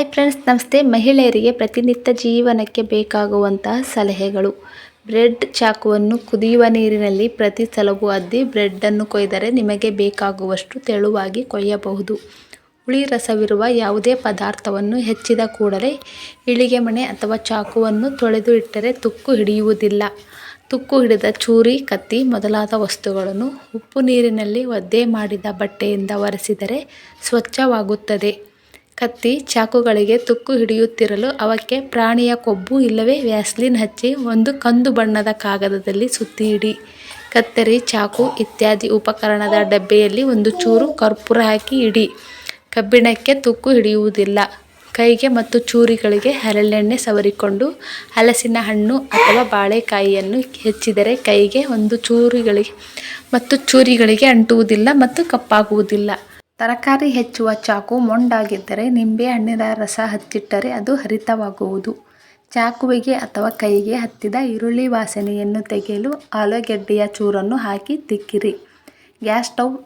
Hi friends, ನಮಸ್ತೆ. ಮಹಿಳೆಯರಿಗೆ ಪ್ರತಿನಿತ್ಯ ಜೀವನಕ್ಕೆ ಬೇಕಾಗುವಂತಹ ಸಲಹೆಗಳು. ಬ್ರೆಡ್ ಚಾಕುವನ್ನು ಕುದಿಯುವ ನೀರಿನಲ್ಲಿ ಪ್ರತಿ ಸಲವು ಅದ್ದಿ ಬ್ರೆಡ್ಡನ್ನು ಕೊಯ್ದರೆ ನಿಮಗೆ ಬೇಕಾಗುವಷ್ಟು ತೆಳುವಾಗಿ ಕೊಯ್ಯಬಹುದು. ಹುಳಿ ರಸವಿರುವ ಯಾವುದೇ ಪದಾರ್ಥವನ್ನು ಹೆಚ್ಚಿದ ಕೂಡಲೇ ಇಳಿಗೆ ಮಣೆ ಅಥವಾ ಚಾಕುವನ್ನು ತೊಳೆದು ಇಟ್ಟರೆ ತುಕ್ಕು ಹಿಡಿಯುವುದಿಲ್ಲ. ತುಕ್ಕು ಹಿಡಿದ ಚೂರಿ, ಕತ್ತಿ ಮೊದಲಾದ ವಸ್ತುಗಳನ್ನು ಉಪ್ಪು ನೀರಿನಲ್ಲಿ ಒದ್ದೆ ಮಾಡಿದ ಬಟ್ಟೆಯಿಂದ ಒರೆಸಿದರೆ ಸ್ವಚ್ಛವಾಗುತ್ತದೆ. ಕತ್ತಿ ಚಾಕುಗಳಿಗೆ ತುಕ್ಕು ಹಿಡಿಯುತ್ತಿರಲು ಅವಕ್ಕೆ ಪ್ರಾಣಿಯ ಕೊಬ್ಬು ಇಲ್ಲವೇ ವ್ಯಾಸ್ಲಿನ್ ಹಚ್ಚಿ ಒಂದು ಕಂದು ಬಣ್ಣದ ಕಾಗದದಲ್ಲಿ ಸುತ್ತಿ ಇಡಿ ಕತ್ತರಿ, ಚಾಕು ಇತ್ಯಾದಿ ಉಪಕರಣದ ಡಬ್ಬೆಯಲ್ಲಿ ಒಂದು ಚೂರು ಕರ್ಪೂರ ಹಾಕಿ ಇಡಿ. ಕಬ್ಬಿಣಕ್ಕೆ ತುಕ್ಕು ಹಿಡಿಯುವುದಿಲ್ಲ. ಕೈಗೆ ಮತ್ತು ಚೂರಿಗಳಿಗೆ ಹರಳೆಣ್ಣೆ ಸವರಿಕೊಂಡು ಹಲಸಿನ ಹಣ್ಣು ಅಥವಾ ಬಾಳೆಕಾಯಿಯನ್ನು ಹೆಚ್ಚಿದರೆ ಕೈಗೆ ಒಂದು ಚೂರಿಗಳಿಗೆ ಮತ್ತು ಚೂರಿಗಳಿಗೆ ಅಂಟುವುದಿಲ್ಲ ಮತ್ತು ಕಪ್ಪಾಗುವುದಿಲ್ಲ. ತರಕಾರಿ ಹೆಚ್ಚುವ ಚಾಕು ಮೊಂಡಾಗಿದ್ದರೆ ನಿಂಬೆ ಹಣ್ಣಿನ ರಸ ಹಚ್ಚಿಟ್ಟರೆ ಅದು ಹರಿತವಾಗುವುದು. ಚಾಕುವಿಗೆ ಅಥವಾ ಕೈಗೆ ಹತ್ತಿದ ಈರುಳ್ಳಿ ವಾಸನೆಯನ್ನು ತೆಗೆಯಲು ಆಲೂಗೆಡ್ಡೆಯ ಚೂರನ್ನು ಹಾಕಿ ತಿಕ್ಕಿರಿ. ಗ್ಯಾಸ್ ಸ್ಟವ್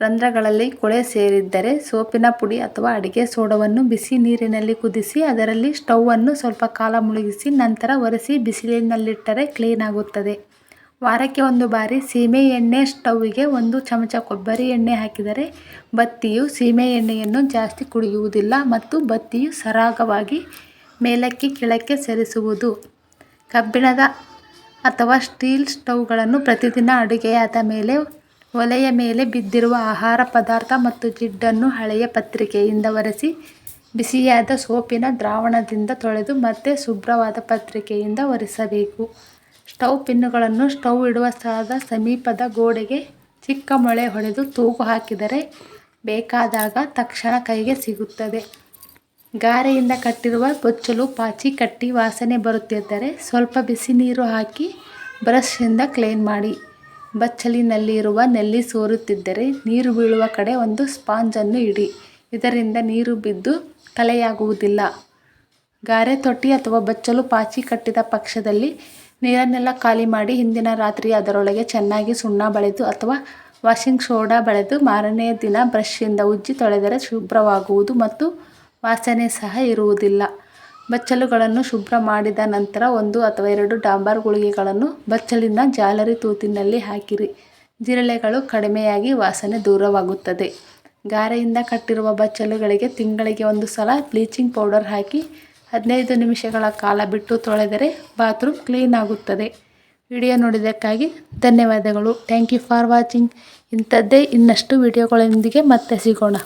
ರಂಧ್ರಗಳಲ್ಲಿ ಕೊಳೆ ಸೇರಿದ್ದರೆ ಸೋಪಿನ ಪುಡಿ ಅಥವಾ ಅಡಿಗೆ ಸೋಡವನ್ನು ಬಿಸಿ ನೀರಿನಲ್ಲಿ ಕುದಿಸಿ ಅದರಲ್ಲಿ ಸ್ಟೌವನ್ನು ಸ್ವಲ್ಪ ಕಾಲ ಮುಳುಗಿಸಿ ನಂತರ ಒರೆಸಿ ಬಿಸಿಲಿನಲ್ಲಿಟ್ಟರೆ ಕ್ಲೀನ್ ಆಗುತ್ತದೆ. ವಾರಕ್ಕೆ ಒಂದು ಬಾರಿ ಸೀಮೆ ಎಣ್ಣೆ ಸ್ಟವ್ವಿಗೆ ಒಂದು ಚಮಚ ಕೊಬ್ಬರಿ ಎಣ್ಣೆ ಹಾಕಿದರೆ ಬತ್ತಿಯು ಸೀಮೆ ಎಣ್ಣೆಯನ್ನು ಜಾಸ್ತಿ ಕುಡಿಯುವುದಿಲ್ಲ ಮತ್ತು ಬತ್ತಿಯು ಸರಾಗವಾಗಿ ಮೇಲಕ್ಕೆ ಕೆಳಕ್ಕೆ ಸರಿಸುವುದು. ಕಬ್ಬಿಣದ ಅಥವಾ ಸ್ಟೀಲ್ ಸ್ಟವ್ಗಳನ್ನು ಪ್ರತಿದಿನ ಅಡುಗೆಯಾದ ಮೇಲೆ, ಒಲೆಯ ಮೇಲೆ ಬಿದ್ದಿರುವ ಆಹಾರ ಪದಾರ್ಥ ಮತ್ತು ಜಿಡ್ಡನ್ನು ಹಳೆಯ ಪತ್ರಿಕೆಯಿಂದ ಒರೆಸಿ, ಬಿಸಿಯಾದ ಸೋಪಿನ ದ್ರಾವಣದಿಂದ ತೊಳೆದು ಮತ್ತೆ ಶುಭ್ರವಾದ ಪತ್ರಿಕೆಯಿಂದ ಒರೆಸಬೇಕು. ಸ್ಟವ್ ಪಿನ್ನುಗಳನ್ನು ಸ್ಟವ್ ಇಡುವ ಸ್ಥಳದ ಸಮೀಪದ ಗೋಡೆಗೆ ಚಿಕ್ಕ ಮೊಳೆ ಹೊಡೆದು ತೂಗು ಹಾಕಿದರೆ ಬೇಕಾದಾಗ ತಕ್ಷಣ ಕೈಗೆ ಸಿಗುತ್ತದೆ. ಗಾರೆಯಿಂದ ಕಟ್ಟಿರುವ ಬೊಚ್ಚಲು ಪಾಚಿ ಕಟ್ಟಿ ವಾಸನೆ ಬರುತ್ತಿದ್ದರೆ ಸ್ವಲ್ಪ ಬಿಸಿ ನೀರು ಹಾಕಿ ಬ್ರಷ್ನಿಂದ ಕ್ಲೀನ್ ಮಾಡಿ. ಬಚ್ಚಲಿನಲ್ಲಿರುವ ನೆಲ್ಲಿ ಸೋರುತ್ತಿದ್ದರೆ ನೀರು ಬೀಳುವ ಕಡೆ ಒಂದು ಸ್ಪಾಂಜನ್ನು ಇಡಿ. ಇದರಿಂದ ನೀರು ಬಿದ್ದು ಕಲೆಯಾಗುವುದಿಲ್ಲ ಗಾರೆ ತೊಟ್ಟಿ ಅಥವಾ ಬಚ್ಚಲು ಪಾಚಿ ಕಟ್ಟಿದ ಪಕ್ಷದಲ್ಲಿ ನೀರನ್ನೆಲ್ಲ ಖಾಲಿ ಮಾಡಿ ಹಿಂದಿನ ರಾತ್ರಿ ಅದರೊಳಗೆ ಚೆನ್ನಾಗಿ ಸುಣ್ಣ ಬಳೆದು ಅಥವಾ ವಾಷಿಂಗ್ ಸೋಡಾ ಬಳೆದು ಮಾರನೆಯ ದಿನ ಬ್ರಷ್ಷಿಂದ ಉಜ್ಜಿ ತೊಳೆದರೆ ಶುಭ್ರವಾಗುವುದು ಮತ್ತು ವಾಸನೆ ಸಹ ಇರುವುದಿಲ್ಲ. ಬಚ್ಚಲುಗಳನ್ನು ಶುಭ್ರ ಮಾಡಿದ ನಂತರ ಒಂದು ಅಥವಾ ಎರಡು ಡಾಂಬರ್ ಗುಳಿಗೆಗಳನ್ನು ಬಚ್ಚಲಿನ ಜಾಲರಿ ತೂತಿನಲ್ಲಿ ಹಾಕಿರಿ. ಜಿರಳೆಗಳು ಕಡಿಮೆಯಾಗಿ ವಾಸನೆ ದೂರವಾಗುತ್ತದೆ. ಗಾರೆಯಿಂದ ಕಟ್ಟಿರುವ ಬಚ್ಚಲುಗಳಿಗೆ ತಿಂಗಳಿಗೆ ಒಂದು ಸಲ ಬ್ಲೀಚಿಂಗ್ ಪೌಡರ್ ಹಾಕಿ ಹದಿನೈದು ನಿಮಿಷಗಳ ಕಾಲ ಬಿಟ್ಟು ತೊಳೆದರೆ ಬಾತ್ರೂಮ್ ಕ್ಲೀನ್ ಆಗುತ್ತದೆ. ವಿಡಿಯೋ ನೋಡಿದ್ದಕ್ಕಾಗಿ ಧನ್ಯವಾದಗಳು. ಥ್ಯಾಂಕ್ ಯು ಫಾರ್ ವಾಚಿಂಗ್ ಇಂಥದ್ದೇ ಇನ್ನಷ್ಟು ವಿಡಿಯೋಗಳೊಂದಿಗೆ ಮತ್ತೆ ಸಿಗೋಣ.